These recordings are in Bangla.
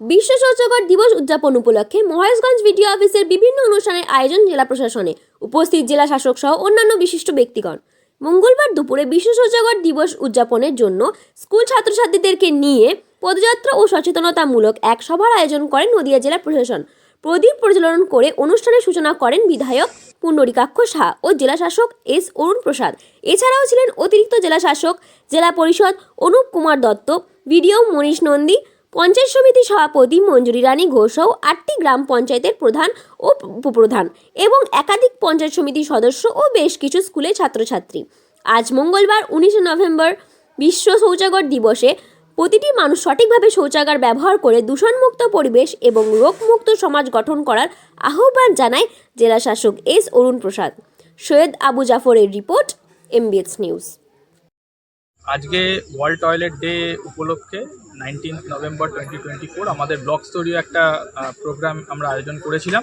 বিশ্ব শৌচাগার দিবস উদযাপন উপলক্ষে মহেশগঞ্জ ভিডিও অফিসের বিভিন্ন অনুষ্ঠানের আয়োজন জেলা প্রশাসনে উপস্থিত জেলা শাসক সহ অন্যান্য বিশিষ্ট ব্যক্তিগণ। মঙ্গলবার দুপুরে বিশ্ব শৌচাগার দিবস উদযাপনের জন্য স্কুল ছাত্রছাত্রীদেরকে নিয়ে পদযাত্রা ও সচেতনতামূলক এক সভার আয়োজন করেন নদিয়া জেলা প্রশাসন। প্রদীপ পরিচালন করে অনুষ্ঠানের সূচনা করেন বিধায়ক পুণ্ডরিকাক্ষ শাহ ও জেলা শাসক এস অরুণ প্রসাদ। এছাড়াও ছিলেন অতিরিক্ত জেলা শাসক, জেলা পরিষদ অনুপ কুমার দত্ত বিডিও মনীষ নন্দী পঞ্চায়েত সমিতি সভাপতি মঞ্জুরি রানী ঘোষ সহ আটটি গ্রাম পঞ্চায়েতের প্রধান ও উপপ্রধান এবং একাধিক পঞ্চায়েত সমিতির সদস্য ও বেশ কিছু স্কুলের ছাত্রছাত্রী। আজ মঙ্গলবার, উনিশে নভেম্বর, বিশ্ব শৌচাগার দিবসে প্রতিটি মানুষ সঠিকভাবে শৌচাগার ব্যবহার করে দূষণমুক্ত পরিবেশ এবং রোগমুক্ত সমাজ গঠন করার আহ্বান জানায় জেলা শাসক এস অরুণ প্রসাদ। সৈয়দ আবু জাফরের রিপোর্ট, এমবিএস নিউজ। আজকে ওয়ার্ল্ড টয়লেট ডে উপলক্ষে nineteen November twenty twenty four আমাদের ব্লক স্তরীয় একটা প্রোগ্রাম আমরা আয়োজন করেছিলাম।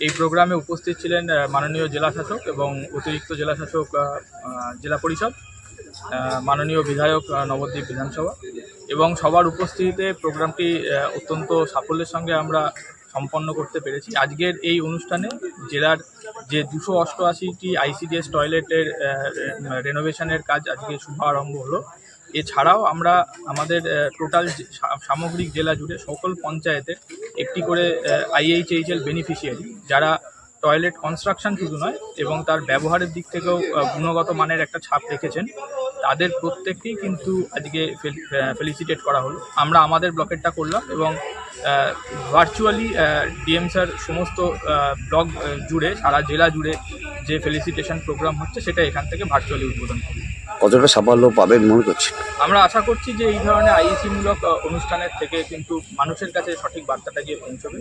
এই প্রোগ্রামে উপস্থিত ছিলেন মাননীয় জেলা শাসক এবং অতিরিক্ত জেলা শাসক আহ, আহ, জেলা পরিষদ মাননীয় বিধায়ক নবদ্বীপ বিধানসভা এবং সবার উপস্থিতিতে প্রোগ্রামটি অত্যন্ত সাফল্যের সঙ্গে আমরা সম্পন্ন করতে পেরেছি। আজকের এই অনুষ্ঠানে জেলার যে দুশো অষ্টআশিটি আইসিডিএস টয়লেটের রেনোভেশনের কাজ আজকে শুভ আরম্ভ হলো। এছাড়াও আমরা আমাদের টোটাল সামগ্রিক জেলা জুড়ে সকল পঞ্চায়েতের একটি করে আইএইচএইচএল বেনিফিশিয়ারি যারা টয়লেট কনস্ট্রাকশন শুধু নয় এবং তার ব্যবহারের দিক থেকেও গুণগত মানের একটা ছাপ রেখেছেন, তাদের প্রত্যেককেই কিন্তু আজকে ফেলিসিটেট করা হলো। আমরা আমাদের ব্লকেটটা করলাম এবং ভার্চুয়ালি ডিএম স্যার সমস্ত ব্লক জুড়ে সারা জেলা জুড়ে যে ফেলিসিটেশন প্রোগ্রাম হচ্ছে সেটা এখান থেকে ভার্চুয়ালি উদ্বোধন করবে কতটা সাফল্য পাবেন মনে করছি আমরা আশা করছি যে এই ধরনের আইএসি মূলক অনুষ্ঠানের থেকে কিন্তু মানুষের কাছে সঠিক বার্তাটা গিয়ে পৌঁছবে।